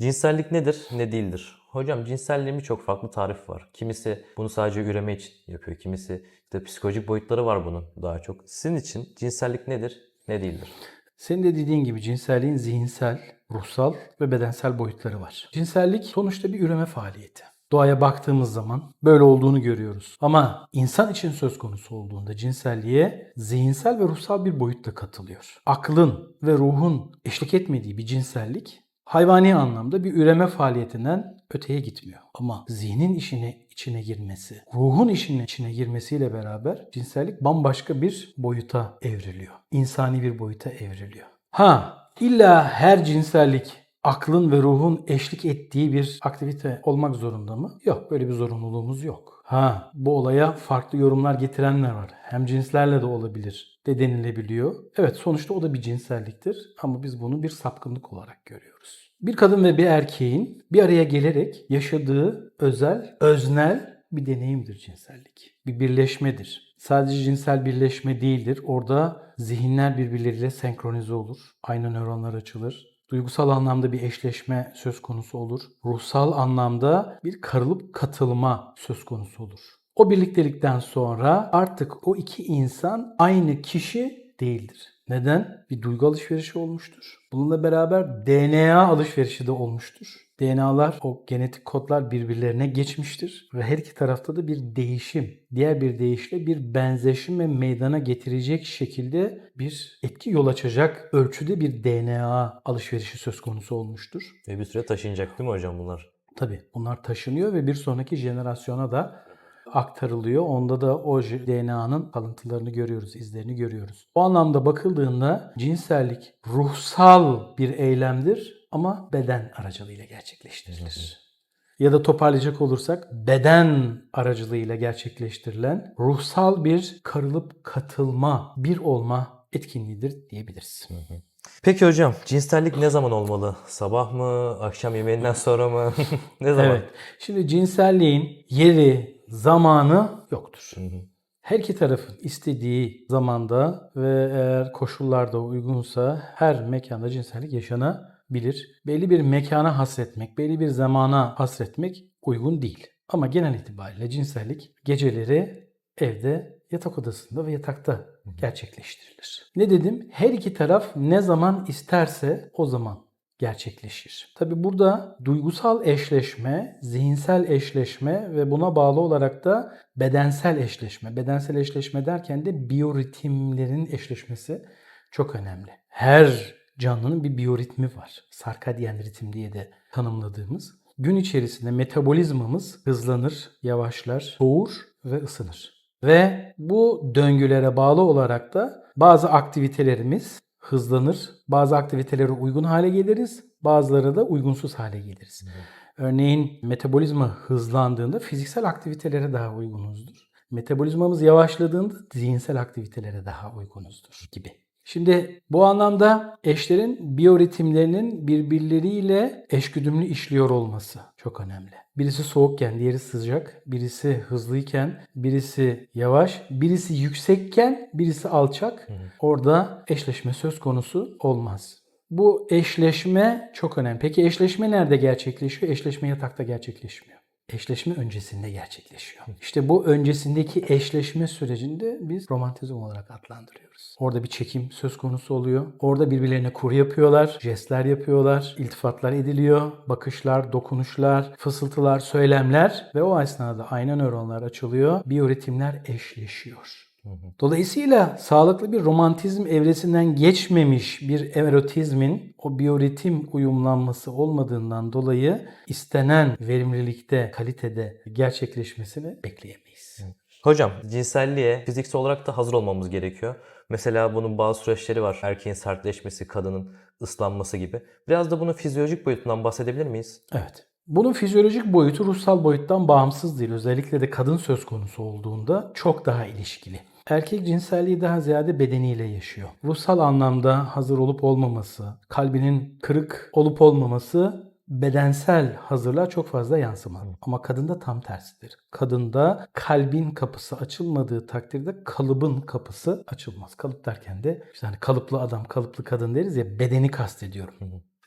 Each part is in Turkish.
Cinsellik nedir, ne değildir? Hocam cinselliğin birçok farklı tarifi var. Kimisi bunu sadece üreme için yapıyor. Kimisi işte psikolojik boyutları var bunun daha çok. Sizin için cinsellik nedir, ne değildir? Senin de dediğin gibi cinselliğin zihinsel, ruhsal ve bedensel boyutları var. Cinsellik sonuçta bir üreme faaliyeti. Doğaya baktığımız zaman böyle olduğunu görüyoruz. Ama insan için söz konusu olduğunda cinselliğe zihinsel ve ruhsal bir boyut da katılıyor. Aklın ve ruhun eşlik etmediği bir cinsellik hayvani anlamda bir üreme faaliyetinden öteye gitmiyor. Ama zihnin işine içine girmesi, ruhun işine içine girmesiyle beraber cinsellik bambaşka bir boyuta evriliyor. İnsani bir boyuta evriliyor. Ha, illa her cinsellik aklın ve ruhun eşlik ettiği bir aktivite olmak zorunda mı? Yok, böyle bir zorunluluğumuz yok. Ha, bu olaya farklı yorumlar getirenler var. Hem cinslerle de olabilir de denilebiliyor. Evet, sonuçta o da bir cinselliktir ama biz bunu bir sapkınlık olarak görüyoruz. Bir kadın ve bir erkeğin bir araya gelerek yaşadığı özel, öznel bir deneyimdir cinsellik. Bir birleşmedir. Sadece cinsel birleşme değildir. Orada zihinler birbirleriyle senkronize olur. Aynı nöronlar açılır. Duygusal anlamda bir eşleşme söz konusu olur. Ruhsal anlamda bir karılıp katılma söz konusu olur. O birliktelikten sonra artık o iki insan aynı kişi değildir. Neden? Bir duygu alışverişi olmuştur. Bununla beraber DNA alışverişi de olmuştur. DNA'lar, o genetik kodlar birbirlerine geçmiştir. Ve her iki tarafta da bir değişim, diğer bir deyişle bir benzeşim ve meydana getirecek şekilde bir etki yol açacak ölçüde bir DNA alışverişi söz konusu olmuştur. Ve bir süre taşınacak değil mi hocam bunlar? Tabii bunlar taşınıyor ve bir sonraki jenerasyona da aktarılıyor. Onda da o DNA'nın kalıntılarını görüyoruz, izlerini görüyoruz. O anlamda bakıldığında cinsellik ruhsal bir eylemdir ama beden aracılığıyla gerçekleştirilir. Ya da toparlayacak olursak beden aracılığıyla gerçekleştirilen ruhsal bir karılıp katılma, bir olma etkinliğidir diyebiliriz. Peki hocam cinsellik ne zaman olmalı? Sabah mı, akşam yemeğinden sonra mı? ne zaman? Evet. Şimdi cinselliğin yeri, zamanı yoktur. Her iki tarafın istediği zamanda ve eğer koşullarda uygunsa her mekanda cinsellik yaşanabilir. Belli bir mekana hasretmek, belli bir zamana hasretmek uygun değil. Ama genel itibariyle cinsellik geceleri evde, yatak odasında ve yatakta gerçekleştirilir. Ne dedim? Her iki taraf ne zaman isterse o zaman gerçekleşir. Tabi burada duygusal eşleşme, zihinsel eşleşme ve buna bağlı olarak da bedensel eşleşme. Bedensel eşleşme derken de biyoritimlerin eşleşmesi çok önemli. Her canlının bir biyoritmi var. Sarkadyen ritim diye de tanımladığımız. Gün içerisinde metabolizmamız hızlanır, yavaşlar, soğur ve ısınır. Ve bu döngülere bağlı olarak da bazı aktivitelerimiz hızlanır. Bazı aktivitelere uygun hale geliriz. Bazıları da uygunsuz hale geliriz. Örneğin metabolizma hızlandığında fiziksel aktivitelere daha uygunuzdur. Metabolizmamız yavaşladığında zihinsel aktivitelere daha uygunuzdur gibi. Şimdi bu anlamda eşlerin biyoritimlerinin birbirleriyle eşgüdümlü işliyor olması çok önemli. Birisi soğukken diğeri sıcak, birisi hızlıyken birisi yavaş, birisi yüksekken birisi alçak. Orada eşleşme söz konusu olmaz. Bu eşleşme çok önemli. Peki eşleşme nerede gerçekleşiyor? Eşleşme yatakta gerçekleşmiyor. Eşleşme öncesinde gerçekleşiyor. İşte bu öncesindeki eşleşme sürecinde biz romantizm olarak adlandırıyoruz. Orada bir çekim söz konusu oluyor. Orada birbirlerine kur yapıyorlar, jestler yapıyorlar, iltifatlar ediliyor, bakışlar, dokunuşlar, fısıltılar, söylemler ve o esnada ayna nöronlar açılıyor, biyoritimler eşleşiyor. Dolayısıyla sağlıklı bir romantizm evresinden geçmemiş bir erotizmin o biyoritim uyumlanması olmadığından dolayı istenen verimlilikte, kalitede gerçekleşmesini bekleyemeyiz. Hocam cinselliğe fiziksel olarak da hazır olmamız gerekiyor. Mesela bunun bazı süreçleri var. Erkeğin sertleşmesi, kadının ıslanması gibi. Biraz da bunun fizyolojik boyutundan bahsedebilir miyiz? Evet. Bunun fizyolojik boyutu ruhsal boyuttan bağımsız değil. Özellikle de kadın söz konusu olduğunda çok daha ilişkili. Erkek cinselliği daha ziyade bedeniyle yaşıyor. Ruhsal anlamda hazır olup olmaması, kalbinin kırık olup olmaması bedensel hazırlığa çok fazla yansımaz. Ama kadında tam tersidir. Kadında kalbin kapısı açılmadığı takdirde kalıbın kapısı açılmaz. Kalıp derken de işte hani kalıplı adam, kalıplı kadın deriz ya bedeni kastediyorum.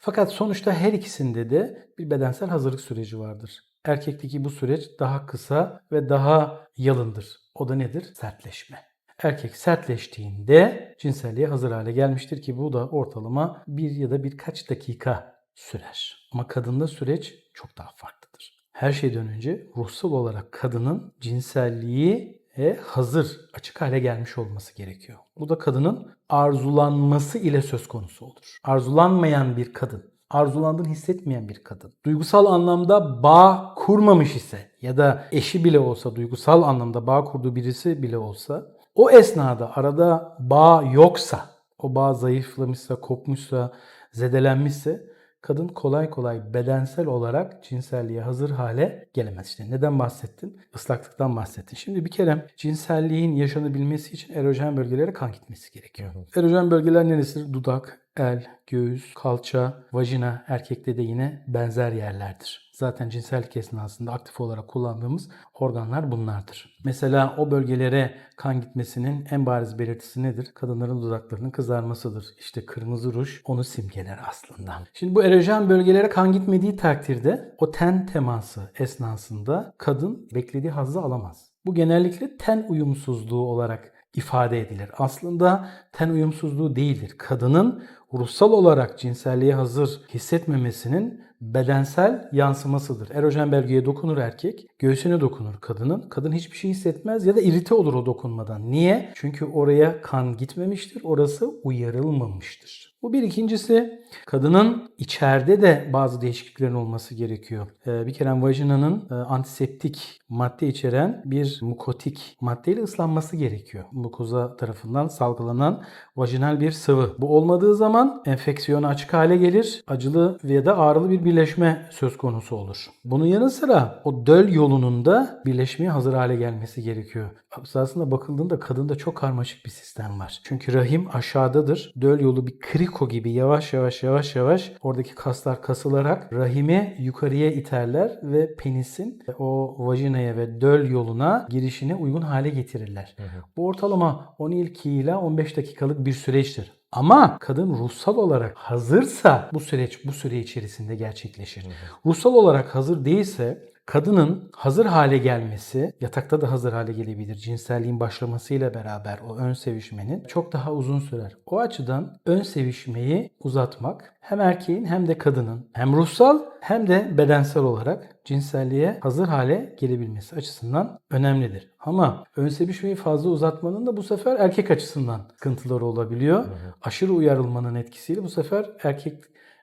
Fakat sonuçta her ikisinde de bir bedensel hazırlık süreci vardır. Erkekteki bu süreç daha kısa ve daha yalındır. O da nedir? Sertleşme. Erkek sertleştiğinde cinselliğe hazır hale gelmiştir ki bu da ortalama bir ya da birkaç dakika sürer. Ama kadında süreç çok daha farklıdır. Her şeyden önce ruhsal olarak kadının cinselliği e hazır, açık hale gelmiş olması gerekiyor. Bu da kadının arzulanması ile söz konusu olur. Arzulanmayan bir kadın, arzulandığını hissetmeyen bir kadın, duygusal anlamda bağ kurmamış ise ya da eşi bile olsa, duygusal anlamda bağ kurduğu birisi bile olsa, o esnada arada bağ yoksa, o bağ zayıflamışsa, kopmuşsa, zedelenmişse kadın kolay kolay bedensel olarak cinselliğe hazır hale gelemez. İşte neden bahsettin? Islaklıktan bahsettin. Şimdi bir kere cinselliğin yaşanabilmesi için erojen bölgelere kan gitmesi gerekiyor. Erojen bölgeler neresidir? Dudak, el, göğüs, kalça, vajina erkekte de yine benzer yerlerdir. Zaten cinsellik esnasında aktif olarak kullandığımız organlar bunlardır. Mesela o bölgelere kan gitmesinin en bariz belirtisi nedir? Kadınların dudaklarının kızarmasıdır. İşte kırmızı ruj onu simgeler aslında. Şimdi bu erojen bölgelere kan gitmediği takdirde o ten teması esnasında kadın beklediği hazzı alamaz. Bu genellikle ten uyumsuzluğu olarak ifade edilir. Aslında ten uyumsuzluğu değildir. Kadının ruhsal olarak cinselliğe hazır hissetmemesinin bedensel yansımasıdır. Erojen bölgeye dokunur erkek, göğsüne dokunur kadının. Kadın hiçbir şey hissetmez ya da irite olur o dokunmadan. Niye? Çünkü oraya kan gitmemiştir, orası uyarılmamıştır. Bu bir. ikincisi kadının içeride de bazı değişikliklerin olması gerekiyor. Ee, bir kere vajinanın e, antiseptik madde içeren bir mukotik maddeyle ıslanması gerekiyor. Mukoza tarafından salgılanan vajinal bir sıvı. Bu olmadığı zaman enfeksiyona açık hale gelir. Acılı ya da ağrılı bir birleşme söz konusu olur. Bunun yanı sıra o döl yolunun da birleşmeye hazır hale gelmesi gerekiyor. Aslında bakıldığında kadında çok karmaşık bir sistem var. Çünkü rahim aşağıdadır. Döl yolu bir kriko gibi yavaş yavaş yavaş yavaş oradaki kaslar kasılarak rahimi yukarıya iterler ve penisin o vajinaya ve döl yoluna girişine uygun hale getirirler. Bu ortalama 12 ile 15 dakikalık bir süreçtir. Ama kadın ruhsal olarak hazırsa bu süreç bu süre içerisinde gerçekleşir. Ruhsal olarak hazır değilse kadının hazır hale gelmesi, yatakta da hazır hale gelebilir. Cinselliğin başlamasıyla beraber o ön sevişmenin çok daha uzun sürer. O açıdan ön sevişmeyi uzatmak hem erkeğin hem de kadının hem ruhsal hem de bedensel olarak cinselliğe hazır hale gelebilmesi açısından önemlidir. Ama ön sevişmeyi fazla uzatmanın da bu sefer erkek açısından sıkıntıları olabiliyor. Aşırı uyarılmanın etkisiyle bu sefer erkek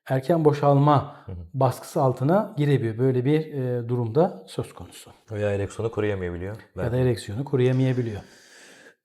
erken boşalma baskısı altına girebiliyor. Böyle bir e, durumda söz konusu. Veya ereksiyonu koruyamayabiliyor. Ya da ereksiyonu koruyamayabiliyor.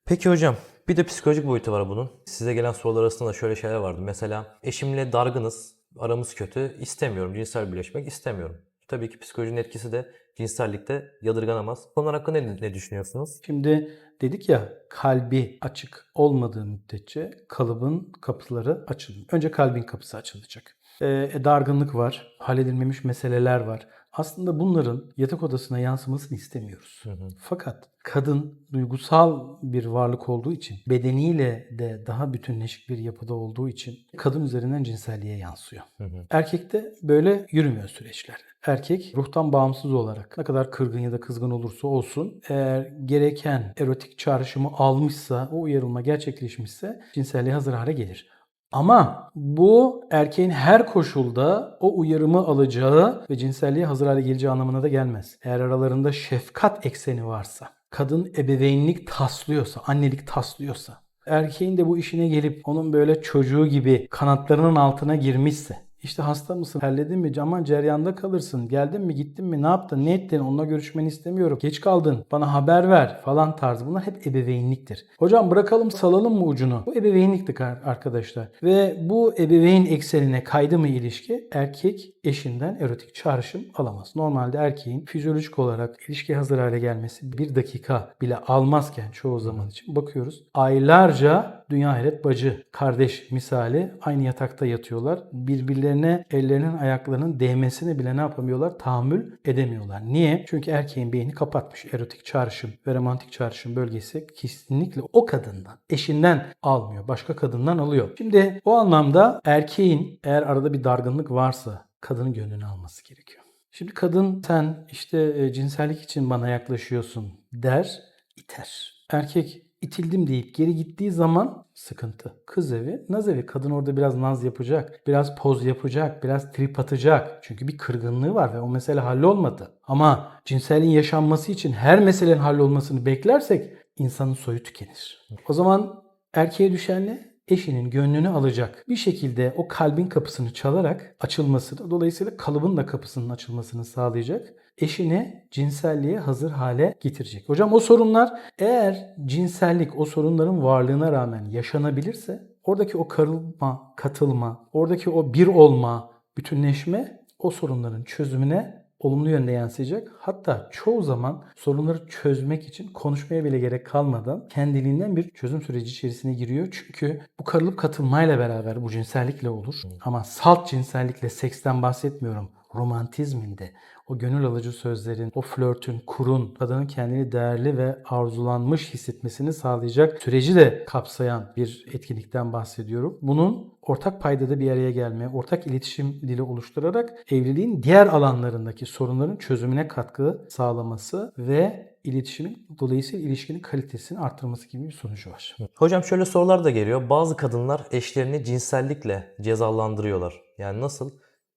Peki hocam bir de psikolojik boyutu var bunun. Size gelen sorular arasında da şöyle şeyler vardı. Mesela eşimle dargınız, aramız kötü, istemiyorum, cinsel birleşmek istemiyorum. Tabii ki psikolojinin etkisi de cinsellikte yadırganamaz. Bu Konular hakkında ne, ne düşünüyorsunuz? Şimdi dedik ya kalbi açık olmadığı müddetçe kalıbın kapıları açılıyor. Önce kalbin kapısı açılacak. Ee, dargınlık var, halledilmemiş meseleler var. Aslında bunların yatak odasına yansımasını istemiyoruz. Fakat kadın duygusal bir varlık olduğu için, bedeniyle de daha bütünleşik bir yapıda olduğu için kadın üzerinden cinselliğe yansıyor. Erkekte böyle yürümüyor süreçler. Erkek ruhtan bağımsız olarak ne kadar kırgın ya da kızgın olursa olsun eğer gereken erotik çağrışımı almışsa, o uyarılma gerçekleşmişse cinselliğe hazır hale gelir. Ama bu erkeğin her koşulda o uyarımı alacağı ve cinselliğe hazır hale geleceği anlamına da gelmez. Eğer aralarında şefkat ekseni varsa, kadın ebeveynlik taslıyorsa, annelik taslıyorsa, erkeğin de bu işine gelip onun böyle çocuğu gibi kanatlarının altına girmişse, işte hasta mısın? Terledin mi? Aman ceryanda kalırsın. Geldin mi? Gittin mi? Ne yaptın? Ne ettin? Onunla görüşmeni istemiyorum. Geç kaldın. Bana haber ver falan tarzı. Bunlar hep ebeveynliktir. Hocam bırakalım salalım mı ucunu? Bu ebeveynliktir arkadaşlar. Ve bu ebeveyn eksenine kaydı mı ilişki? Erkek eşinden erotik çağrışım alamaz. Normalde erkeğin fizyolojik olarak ilişkiye hazır hale gelmesi bir dakika bile almazken çoğu zaman için bakıyoruz. Aylarca dünya ahiret bacı, kardeş misali aynı yatakta yatıyorlar. Birbirlerine ellerinin ayaklarının değmesini bile ne yapamıyorlar? Tahammül edemiyorlar. Niye? Çünkü erkeğin beyni kapatmış. Erotik çağrışım ve romantik çağrışım bölgesi kesinlikle o kadından, eşinden almıyor. Başka kadından alıyor. Şimdi o anlamda erkeğin eğer arada bir dargınlık varsa kadının gönlünü alması gerekiyor. Şimdi kadın sen işte e, cinsellik için bana yaklaşıyorsun der, iter. Erkek itildim deyip geri gittiği zaman sıkıntı. Kız evi, naz evi. Kadın orada biraz naz yapacak, biraz poz yapacak, biraz trip atacak. Çünkü bir kırgınlığı var ve o mesele hallolmadı. Ama cinselliğin yaşanması için her meselenin hallolmasını beklersek insanın soyu tükenir. O zaman erkeğe düşen ne? Eşinin gönlünü alacak bir şekilde o kalbin kapısını çalarak açılmasını, dolayısıyla kalıbın da kapısının açılmasını sağlayacak. Eşini cinselliğe hazır hale getirecek. Hocam o sorunlar eğer cinsellik o sorunların varlığına rağmen yaşanabilirse oradaki o karılma, katılma, oradaki o bir olma, bütünleşme o sorunların çözümüne olumlu yönde yansıyacak. Hatta çoğu zaman sorunları çözmek için konuşmaya bile gerek kalmadan kendiliğinden bir çözüm süreci içerisine giriyor. Çünkü bu karılıp katılmayla beraber bu cinsellikle olur. Ama salt cinsellikle seksten bahsetmiyorum. Romantizminde o gönül alıcı sözlerin, o flörtün, kurun, kadının kendini değerli ve arzulanmış hissetmesini sağlayacak süreci de kapsayan bir etkinlikten bahsediyorum. Bunun ortak paydada bir araya gelme, ortak iletişim dili oluşturarak evliliğin diğer alanlarındaki sorunların çözümüne katkı sağlaması ve iletişimin dolayısıyla ilişkinin kalitesini arttırması gibi bir sonucu var. Hocam şöyle sorular da geliyor. Bazı kadınlar eşlerini cinsellikle cezalandırıyorlar. Yani nasıl?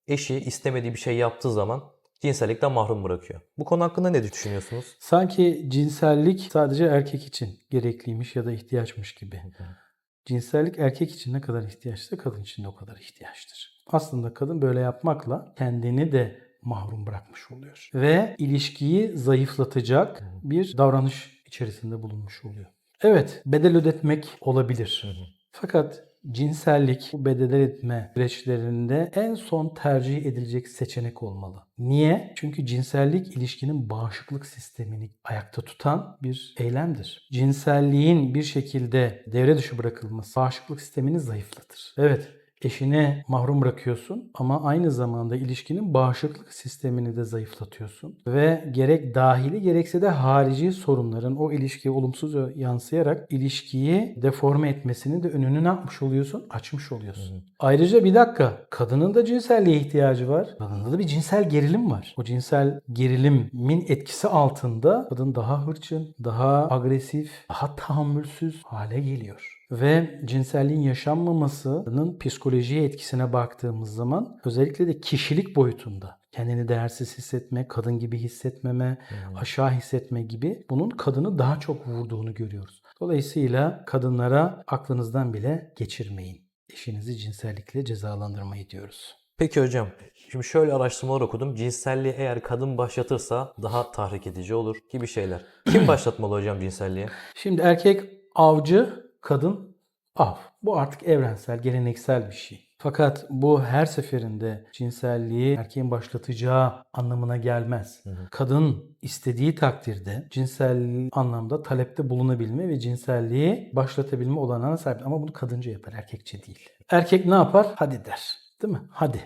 Eşi istemediği bir şey yaptığı zaman cinsellikten mahrum bırakıyor. Bu konu hakkında ne düşünüyorsunuz? Sanki cinsellik sadece erkek için gerekliymiş ya da ihtiyaçmış gibi. Cinsellik erkek için ne kadar ihtiyaçsa kadın için de o kadar ihtiyaçtır. Aslında kadın böyle yapmakla kendini de mahrum bırakmış oluyor. Ve ilişkiyi zayıflatacak bir davranış içerisinde bulunmuş oluyor. Evet, bedel ödetmek olabilir. Fakat cinsellik bedel etme süreçlerinde en son tercih edilecek seçenek olmalı. Niye? Çünkü cinsellik ilişkinin bağışıklık sistemini ayakta tutan bir eylemdir. Cinselliğin bir şekilde devre dışı bırakılması bağışıklık sistemini zayıflatır. Evet, eşine mahrum bırakıyorsun ama aynı zamanda ilişkinin bağışıklık sistemini de zayıflatıyorsun. Ve gerek dahili gerekse de harici sorunların o ilişkiye olumsuz yansıyarak ilişkiyi deforme etmesini de önünü ne yapmış oluyorsun? Açmış oluyorsun. Ayrıca bir dakika kadının da cinselliğe ihtiyacı var. Kadında da bir cinsel gerilim var. O cinsel gerilimin etkisi altında kadın daha hırçın, daha agresif, daha tahammülsüz hale geliyor. Ve cinselliğin yaşanmamasının psikolojiye etkisine baktığımız zaman özellikle de kişilik boyutunda kendini değersiz hissetme, kadın gibi hissetmeme, aşağı hissetme gibi bunun kadını daha çok vurduğunu görüyoruz. Dolayısıyla kadınlara aklınızdan bile geçirmeyin. Eşinizi cinsellikle cezalandırmayı diyoruz. Peki hocam, şimdi şöyle araştırmalar okudum. Cinselliği eğer kadın başlatırsa daha tahrik edici olur gibi şeyler. Kim başlatmalı hocam cinselliği? Şimdi erkek avcı, kadın av. Bu artık evrensel, geleneksel bir şey. Fakat bu her seferinde cinselliği erkeğin başlatacağı anlamına gelmez. Kadın istediği takdirde cinsel anlamda talepte bulunabilme ve cinselliği başlatabilme olanağına sahip. Ama bunu kadınca yapar, erkekçe değil. Erkek ne yapar? Hadi der. Değil mi? Hadi.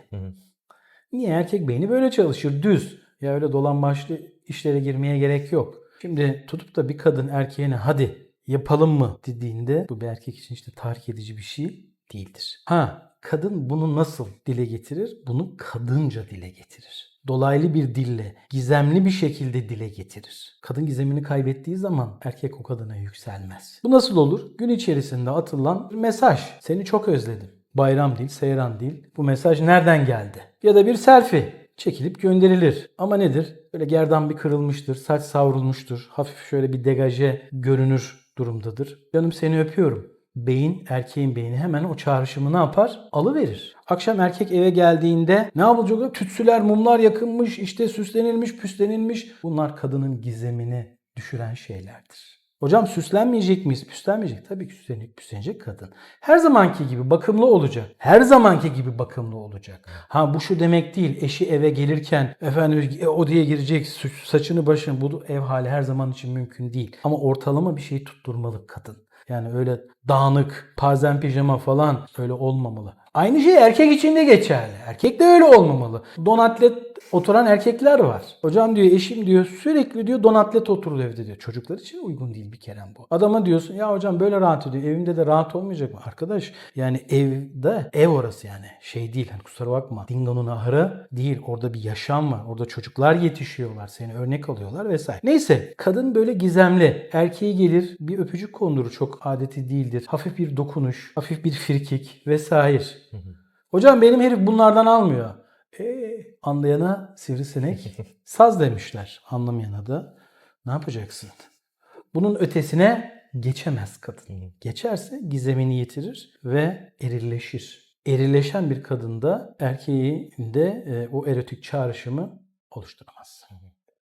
Niye? Erkek beyni böyle çalışır. Düz. Ya öyle dolan başlı işlere girmeye gerek yok. Şimdi tutup da bir kadın erkeğine hadi yapalım mı dediğinde bu bir erkek için işte tahrik edici bir şey değildir. Ha kadın bunu nasıl dile getirir? Bunu kadınca dile getirir. Dolaylı bir dille, gizemli bir şekilde dile getirir. Kadın gizemini kaybettiği zaman erkek o kadına yükselmez. Bu nasıl olur? Gün içerisinde atılan bir mesaj. Seni çok özledim. Bayram değil, seyran değil. Bu mesaj nereden geldi? Ya da bir selfie çekilip gönderilir. Ama nedir? Böyle gerdan bir kırılmıştır, saç savrulmuştur. Hafif şöyle bir degaje görünür durumdadır. Canım seni öpüyorum. Beyin, erkeğin beyni hemen o çağrışımı ne yapar? Alıverir. Akşam erkek eve geldiğinde ne yapılacak? Tütsüler, mumlar yakılmış, işte süslenilmiş, püslenilmiş. Bunlar kadının gizemini düşüren şeylerdir. Hocam süslenmeyecek miyiz? Süslenmeyecek. Tabii ki süslenecek, püslenecek kadın. Her zamanki gibi bakımlı olacak. Her zamanki gibi bakımlı olacak. Ha bu şu demek değil. Eşi eve gelirken efendim e, odaya girecek, saçını başını bu ev hali her zaman için mümkün değil. Ama ortalama bir şey tutturmalı kadın. Yani öyle dağınık, pazen pijama falan öyle olmamalı. Aynı şey erkek için de geçerli. Erkek de öyle olmamalı. Donatlet oturan erkekler var. Hocam diyor eşim diyor sürekli diyor donatlet oturur evde diyor. Çocuklar için uygun değil bir kere bu. Adama diyorsun ya hocam böyle rahat ediyor. Evimde de rahat olmayacak mı? Arkadaş yani evde ev orası yani. Şey değil hani kusura bakma. Dingo'nun ahırı değil. Orada bir yaşam var. Orada çocuklar yetişiyorlar. Seni örnek alıyorlar vesaire. Neyse kadın böyle gizemli. Erkeği gelir bir öpücük kondurur. Çok adeti değildir. Hafif bir dokunuş, hafif bir frikik vesaire. Hocam benim herif bunlardan almıyor. E, anlayana sivrisinek saz demişler. Anlamayana da ne yapacaksın? Bunun ötesine geçemez kadın. Geçerse gizemini yitirir ve erilleşir. Erileşen bir kadında erkeğin de e, o erotik çağrışımı oluşturamaz.